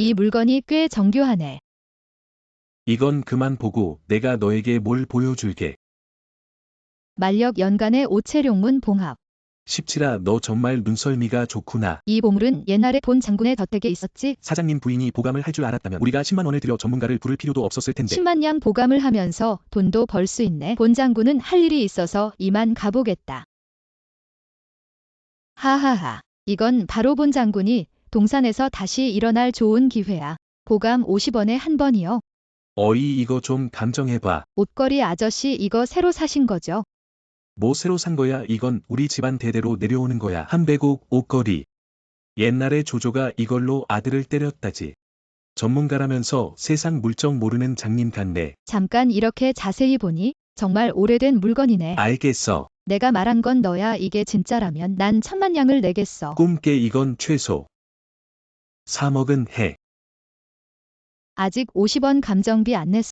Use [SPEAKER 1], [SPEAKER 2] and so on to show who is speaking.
[SPEAKER 1] 이 물건이 꽤 정교하네.
[SPEAKER 2] 이건 그만 보고 내가 너에게 뭘 보여줄게.
[SPEAKER 1] 만력 연간의 오체룡문 봉합.
[SPEAKER 2] 17아 너 정말 눈썰미가 좋구나.
[SPEAKER 1] 이 보물은 옛날에 본 장군의 덧택에 있었지.
[SPEAKER 2] 사장님 부인이 보감을 할 줄 알았다면 우리가 10만 원을 들여 전문가를 부를 필요도 없었을 텐데.
[SPEAKER 1] 10만 양 보감을 하면서 돈도 벌 수 있네. 본 장군은 할 일이 있어서 이만 가보겠다. 하하하. 이건 바로 본 장군이 동산에서 다시 일어날 좋은 기회야. 보감 50원에 한 번이요.
[SPEAKER 2] 어이 이거 좀 감정해봐.
[SPEAKER 1] 옷걸이 아저씨 이거 새로 사신 거죠?
[SPEAKER 2] 뭐 새로 산 거야 이건 우리 집안 대대로 내려오는 거야. 한배곡 옷걸이. 옛날에 조조가 이걸로 아들을 때렸다지. 전문가라면서 세상 물정 모르는 장님 같네.
[SPEAKER 1] 잠깐 이렇게 자세히 보니 정말 오래된 물건이네.
[SPEAKER 2] 알겠어.
[SPEAKER 1] 내가 말한 건 너야 이게 진짜라면 난 천만 양을 내겠어.
[SPEAKER 2] 꿈깨 이건 최소. 3억은 해.
[SPEAKER 1] 아직 50원 감정비 안 냈어.